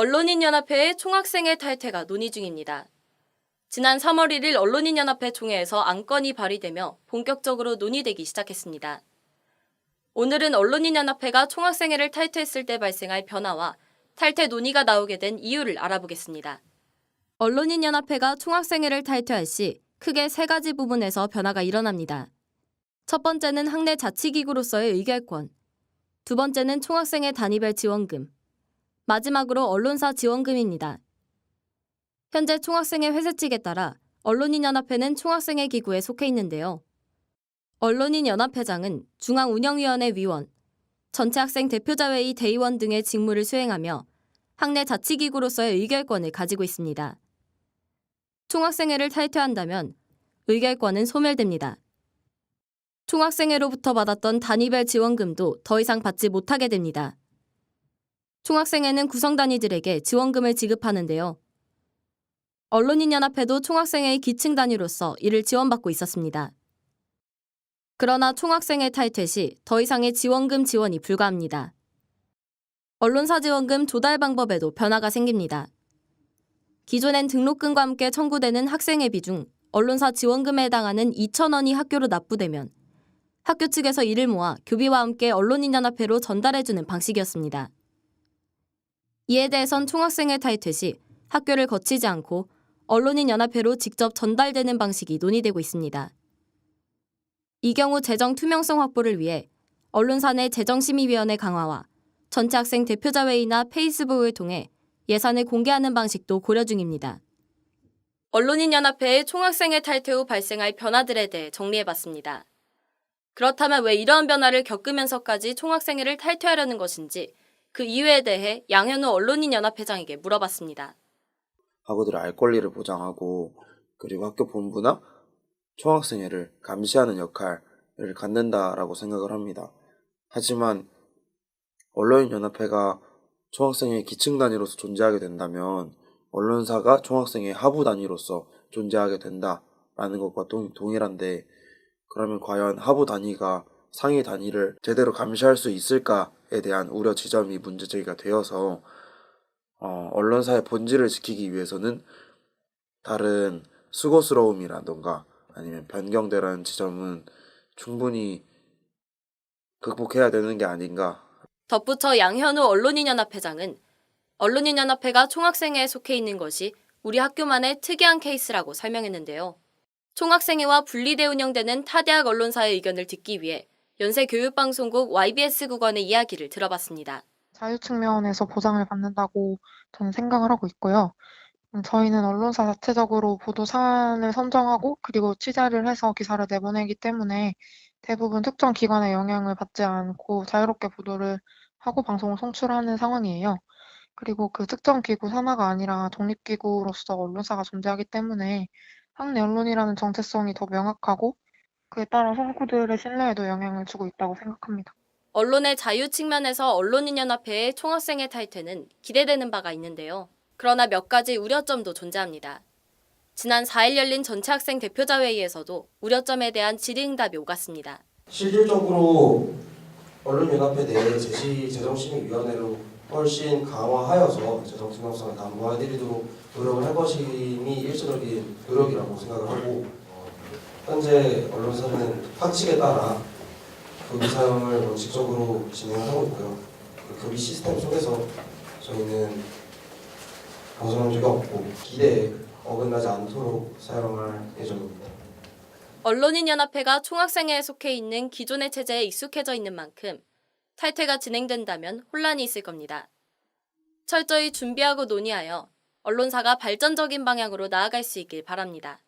언론인연합회의 총학생회 탈퇴가 논의 중입니다. 지난 3월 1일 언론인연합회 총회에서 안건이 발의되며 본격적으로 논의되기 시작했습니다. 오늘은 언론인연합회가 총학생회를 탈퇴했을 때 발생할 변화와 탈퇴 논의가 나오게 된 이유를 알아보겠습니다. 언론인연합회가 총학생회를 탈퇴할 시 크게 세 가지 부분에서 변화가 일어납니다. 첫 번째는 학내 자치기구로서의 의결권, 두 번째는 총학생회 단위별 지원금, 마지막으로 언론사 지원금입니다. 현재 총학생회 회사측에 따라 언론인연합회는 총학생회 기구에 속해 있는데요. 언론인연합회장은 중앙운영위원회 위원, 전체 학생 대표자회의 대의원 등의 직무를 수행하며 학내 자치기구로서의 의결권을 가지고 있습니다. 총학생회를 탈퇴한다면 의결권은 소멸됩니다. 총학생회로부터 받았던 단위별 지원금도 더 이상 받지 못하게 됩니다. 총학생회는 구성단위들에게 지원금을 지급하는데요. 언론인연합회도 총학생회의 기층 단위로서 이를 지원받고 있었습니다. 그러나 총학생회 탈퇴 시 더 이상의 지원금 지원이 불가합니다. 언론사 지원금 조달 방법에도 변화가 생깁니다. 기존엔 등록금과 함께 청구되는 학생회비 중 언론사 지원금에 해당하는 2,000원이 학교로 납부되면 학교 측에서 이를 모아 교비와 함께 언론인연합회로 전달해주는 방식이었습니다. 이에 대해선 총학생회 탈퇴 시 학교를 거치지 않고 언론인연합회로 직접 전달되는 방식이 논의되고 있습니다. 이 경우 재정 투명성 확보를 위해 언론사 내 재정심의위원회 강화와 전체 학생 대표자회의나 페이스북을 통해 예산을 공개하는 방식도 고려 중입니다. 언론인연합회의 총학생회 탈퇴 후 발생할 변화들에 대해 정리해봤습니다. 그렇다면 왜 이러한 변화를 겪으면서까지 총학생회를 탈퇴하려는 것인지 그 이유에 대해 양현우 언론인연합회장에게 물어봤습니다. 학우들의 알 권리를 보장하고 그리고 학교 본부나 총학생회를 감시하는 역할을 갖는다라고 생각을 합니다. 하지만 언론인연합회가 총학생회 기층 단위로서 존재하게 된다면 언론사가 총학생회 하부 단위로서 존재하게 된다라는 것과 동, 동일한데 그러면 과연 하부 단위가 상위 단위를 제대로 감시할 수 있을까에 대한 우려 지점이 문제 제기가 되어서 어, 언론사의 본질을 지키기 위해서는 다른 수고스러움이라던가 아니면 변경되라는 지점은 충분히 극복해야 되는 게 아닌가. 덧붙여 양현우 언론인연합회장은 언론인연합회가 총학생회에 속해 있는 것이 우리 학교만의 특이한 케이스라고 설명했는데요. 총학생회와 분리돼 운영되는 타 대학 언론사의 의견을 듣기 위해 연세 교육방송국 YBS 국원의 이야기를 들어봤습니다. 자유 측면에서 보장을 받는다고 저는 생각을 하고 있고요. 음, 저희는 언론사 자체적으로 보도 사안을 선정하고 그리고 취재를 해서 기사를 내보내기 때문에 대부분 특정 기관의 영향을 받지 않고 자유롭게 보도를 하고 방송을 송출하는 상황이에요. 그리고 그 특정 기구 산하가 아니라 독립기구로서 언론사가 존재하기 때문에 학내 언론이라는 정체성이 더 명확하고 그에 따라서 학우들의 신뢰에도 영향을 주고 있다고 생각합니다. 언론의 자유 측면에서 언론인연합회의 총학생회 탈퇴는 기대되는 바가 있는데요. 그러나 몇 가지 우려점도 존재합니다. 지난 4일 열린 전체 학생 대표자 회의에서도 우려점에 대한 질의응답이 오갔습니다. 실질적으로 언론연합회 내 제시 재정심의위원회로 훨씬 강화하여서 재정 투명성을 담보해드리도록 노력을 할 것임이 일차적인 노력이라고 생각을 하고 어, 현재 언론사는 학칙에 따라 교비 사용을 원칙적으로 진행을 하고 있고요. 그 교비 시스템 속에서 저희는 벗어난 적이 없고 기대에 어긋나지 않도록 사용할 예정입니다. 언론인연합회가 총학생회에 속해 있는 기존의 체제에 익숙해져 있는 만큼 탈퇴가 진행된다면 혼란이 있을 겁니다. 철저히 준비하고 논의하여 언론사가 발전적인 방향으로 나아갈 수 있길 바랍니다.